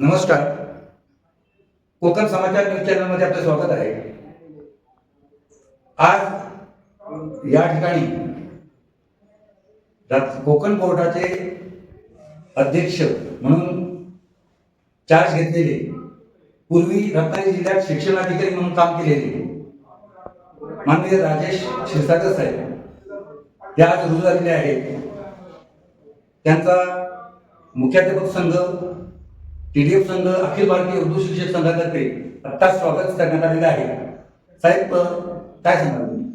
नमस्कार. कोकण समाचार न्यूज चॅनलमध्ये आपलं स्वागत आहे. आज या ठिकाणी कोकण कोर्टाचे अध्यक्ष म्हणून चार्ज घेतलेले पूर्वी रत्नागिरी जिल्ह्यात शिक्षणाधिकारी म्हणून काम केलेले माननीय राजेश क्षीरसागर साहेब. ते आज रुजू झालेले आहेत. त्यांचा मुख्याध्यापक संघ टीडीएफ संघ अखिल भारतीय उर्दू शिक्षक संघातर्फे आत्ता स्वागत करण्यात आलेलं आहे. साहेब काय सांगाल तुम्ही?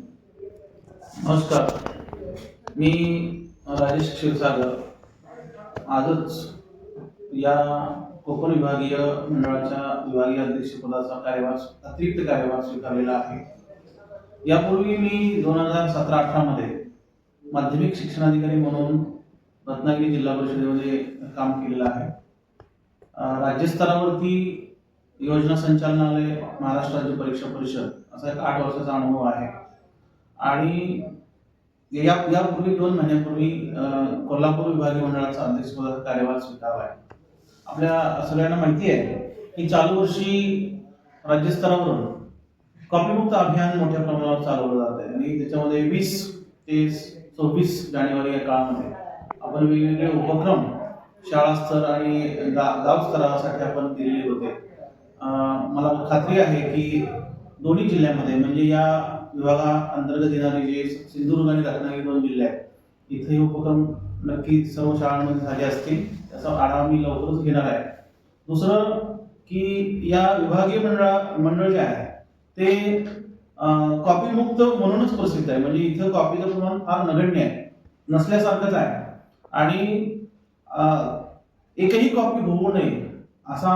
नमस्कार. मी राजेश क्षीरसागर. आजच या कोकण विभागीय मंडळाच्या विभागीय अध्यक्षपदाचा कार्यभार अतिरिक्त कार्यभार स्वीकारलेला आहे. यापूर्वी मी दोन हजार सतरा अठरामध्ये माध्यमिक शिक्षणाधिकारी म्हणून रत्नागिरी जिल्हा परिषदेमध्ये काम केलेलं आहे. राज्यस्तरावरती योजना संचालनालय महाराष्ट्र राज्य परीक्षा परिषद असा एक आठ वर्षाचा अनुभव आहे. आणि या यापूर्वी दोन महिन्यापूर्वी कोल्हापूर विभागीय मंडळाचा अध्यक्षपदाचा कार्यभार स्वीकारला आहे. आपल्या सगळ्यांना माहिती आहे की चालू वर्षी राज्यस्तरावरून कॉपीमुक्त अभियान मोठ्या प्रमाणावर चालवलं जात आहे. आणि त्याच्यामध्ये वीस ते चोवीस जानेवारी या काळामध्ये आपण वेगवेगळे उपक्रम शाळा स्तर आणि गाव स्तरासाठी आपण दिलेले होते. मला खात्री आहे की दोन्ही जिल्ह्यामध्ये म्हणजे या विभागा अंतर्गत येणारे जे सिंधुदुर्ग आणि रत्नागिरी दोन जिल्हे आहेत इथे हे उपक्रम नक्की सर्व शाळांमध्ये झाले असतील त्याचा आढावा मी लवकरच घेणार आहे. दुसरं की या विभागीय मंडळा मंडळ जे आहे ते कॉपी मुक्त म्हणूनच प्रसिद्ध आहे. म्हणजे इथं कॉपीचं प्रमाण फार नगण्य आहे. नसल्यासारखंच आहे. आणि एकही कॉपी होऊ नये असा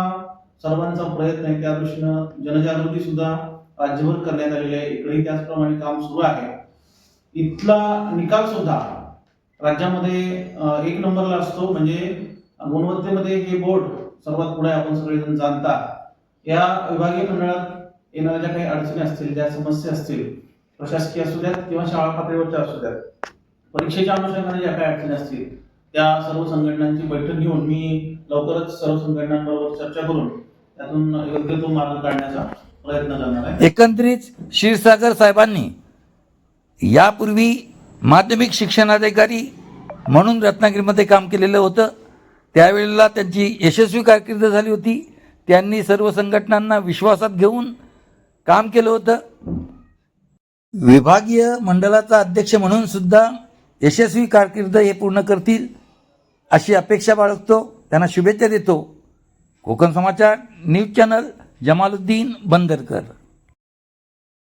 सर्वांचा प्रयत्न आहे. त्या दृष्टीनं जनजागृती सुद्धा राज्यभर करण्यात आलेली आहे. इकडेही त्याचप्रमाणे काम सुरू आहे. इथला निकाल सुद्धा राज्यामध्ये एक नंबरला असतो. म्हणजे गुणवत्तेमध्ये हे बोर्ड सर्वात पुढे आपण सगळेजण जाणता. या विभागीय मंडळात येणाऱ्या ज्या काही अडचणी असतील ज्या समस्या असतील प्रशासकीय असू द्यात किंवा शाळा पातळीवरच्या असू द्यात परीक्षेच्या अनुषंगाने ज्या काही अडचणी असतील त्या सर्व संघटनांची बैठक घेऊन मी लवकरच सर्व संघटनांबरोबर चर्चा करून त्यातून योग्य तो मार्ग काढण्याचा प्रयत्न करणार आहे. एकंदरीत क्षीरसागर साहेबांनी यापूर्वी माध्यमिक शिक्षणाधिकारी म्हणून रत्नागिरीमध्ये काम केलेलं होतं. त्यावेळेला त्यांची यशस्वी कारकीर्द झाली होती. त्यांनी सर्व संघटनांना विश्वासात घेऊन काम केलं होतं. विभागीय मंडळाचा अध्यक्ष म्हणून सुद्धा यशस्वी कारकीर्द हे पूर्ण करतील. अशी अपेक्षा बाळगतो त्यांना शुभेच्छा देतो. Konkan Samachar news channel Jamaluddin Bandarkar.